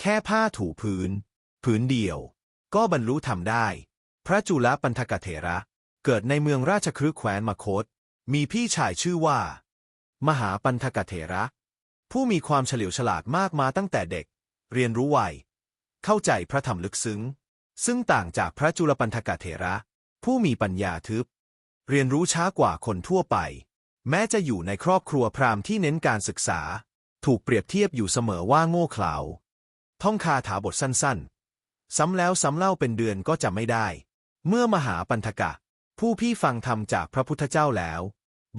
แค่ผ้าถูพื้น ผืนเดียว ก็บรรลุทำได้ พระจุลปันธกเถระ เกิดในเมืองราชคฤห์แคว้นมคต มีพี่ชายชื่อว่า มหาปันธกเถระ ผู้มีความเฉลียวฉลาดมากมาตั้งแต่เด็ก เรียนรู้ไว เข้าใจพระธรรมลึกซึ้ง ซึ่งต่างจากพระจุลปันธกเถระ ผู้มีปัญญาทึบ เรียนรู้ช้ากว่าคนทั่วไป แม้จะอยู่ในครอบครัวพราหมณ์ที่เน้นการศึกษา ถูกเปรียบเทียบอยู่เสมอว่าโง่เขลา ท่องคาถาบทสั้นๆ ซ้ำแล้วซ้ำเล่าเป็นเดือนก็จะไม่ได้ เมื่อมหาปันธกะ ผู้พี่ฟังธรรมจากพระพุทธเจ้าแล้ว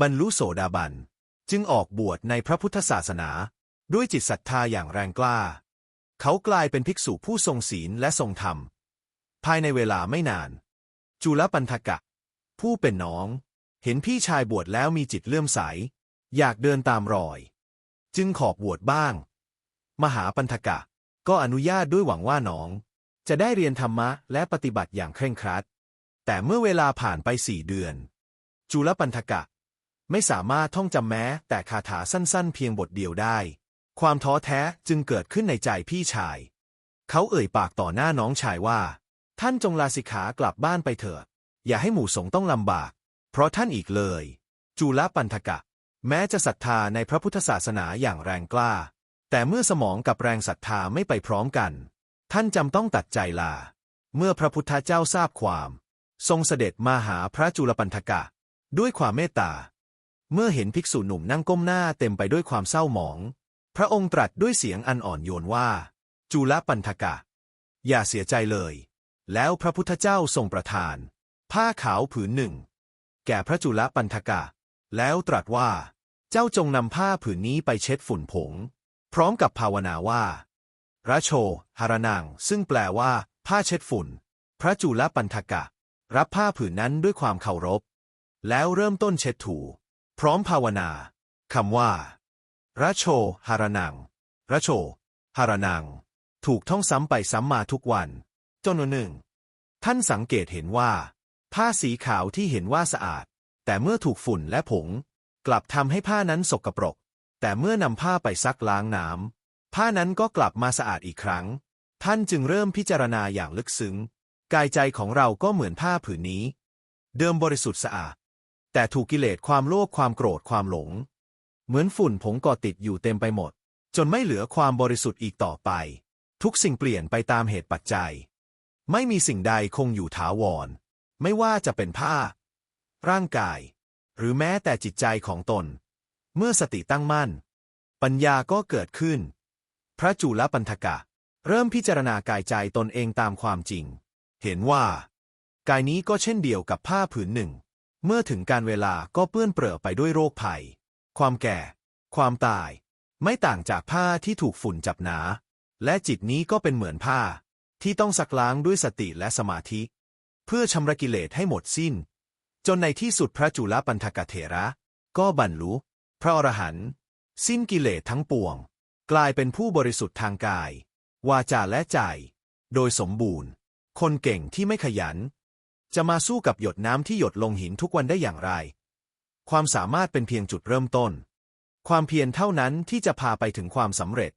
บรรลุโสดาบัน จึงออกบวชในพระพุทธศาสนา ด้วยจิตศรัทธาอย่างแรงกล้า เขากลายเป็นภิกษุผู้ทรงศีลและทรงธรรม ภายในเวลาไม่นาน จุลปันธกะ ผู้เป็นน้อง เห็นพี่ชายบวชแล้วมีจิตเลื่อมใส อยากเดินตามรอย จึงขอบบวชบ้าง มหาปันธกะ ก็อนุญาตด้วยหวังว่าน้อง จะได้เรียนธรรมะและปฏิบัติอย่างเคร่งครัด แต่เมื่อเวลาผ่านไปสี่เดือน จุลปันธกะ ไม่สามารถท่องจำแม้แต่คาถาสั้นๆ เพียงบทเดียวได้ ความท้อแท้จึงเกิดขึ้นในใจพี่ชาย เขาเอ่ยปากต่อหน้าน้องชายว่า ท่านจงลาสิกขากลับบ้านไปเถิดอย่าให้หมู่สงต้องลำบาก เพราะท่านอีกเลย จุลปันธกะ แม้จะศรัทธาในพระพุทธศาสนาอย่างแรงกล้า แต่เมื่อสมองกับแรงศรัทธาไม่ไปพร้อมกัน ท่านจำต้องตัดใจลา เมื่อพระพุทธเจ้าทราบความ ทรงเสด็จมาหาพระจุลปันธกะ ด้วยความเมตตา เมื่อเห็นภิกษุหนุ่มนั่งก้มหน้าเต็มไปด้วยความเศร้าหมอง พระองค์ตรัสด้วยเสียงอันอ่อนโยนว่า จุลปันธกะ อย่าเสียใจเลย แล้วพระพุทธเจ้าทรงประทาน ผ้าขาวผืนหนึ่ง แก่พระจุลปันธกะ แล้วตรัสว่า เจ้าจงนำผ้าผืนนี้ไปเช็ดฝุ่นผง พร้อมกับภาวนาว่าระโชหารนัง ซึ่งแปลว่า ผ้าเช็ดฝุ่น พระจุลปันธกะ รับผ้าผืนนั้นด้วยความเคารพ แล้วเริ่มต้นเช็ดถู พร้อมภาวนาคำว่าระโชหารนังระโชหารนัง ถูกท่องซ้ำไปซ้ำมาทุกวันจนวันหนึ่ง ท่านสังเกตเห็นว่า ผ้าสีขาวที่เห็นว่าสะอาด แต่เมื่อถูกฝุ่นและผง กลับทำให้ผ้านั้นสกปรก แต่เมื่อนำผ้าไปซักล้างน้ำผ้านั้นก็กลับมาสะอาดอีกครั้ง ท่านจึงเริ่มพิจารณาอย่างลึกซึ้ง กายใจของเราก็เหมือนผ้าผืนนี้ เดิมบริสุทธิ์สะอาด แต่ถูกกิเลสความโลภความโกรธความหลง เหมือนฝุ่นผงก่อติดอยู่เต็มไปหมด จนไม่เหลือความบริสุทธิ์อีกต่อไป ทุกสิ่งเปลี่ยนไปตามเหตุปัจจัย ไม่มีสิ่งใดคงอยู่ถาวร ไม่ว่าจะเป็นผ้า ร่างกาย หรือแม้แต่จิตใจของตน เมื่อสติตั้งมั่น ปัญญาก็เกิดขึ้น พระจุลปันธกะ เริ่มพิจารณากายใจตนเองตามความจริง เห็นว่า กายนี้ก็เช่นเดียวกับผ้าผืนหนึ่ง เมื่อถึงการเวลาก็เปื้อนเปรอะไปด้วยโรคภัย ความแก่ ความตาย ไม่ต่างจากผ้าที่ถูกฝุ่นจับหนา และจิตนี้ก็เป็นเหมือนผ้า ที่ต้องซักล้างด้วยสติและสมาธิ เพื่อชำระกิเลสให้หมดสิ้น จนในที่สุดพระจุลปันธกเถระ ก็บรรลุ พระอรหันต์สิ้นกิเลสทั้งปวง กลายเป็นผู้บริสุทธิ์ทางกาย วาจาและใจ โดยสมบูรณ์ คนเก่งที่ไม่ขยัน จะมาสู้กับหยดน้ำที่หยดลงหินทุกวันได้อย่างไร ความสามารถเป็นเพียงจุดเริ่มต้น ความเพียรเท่านั้นที่จะพาไปถึงความสำเร็จ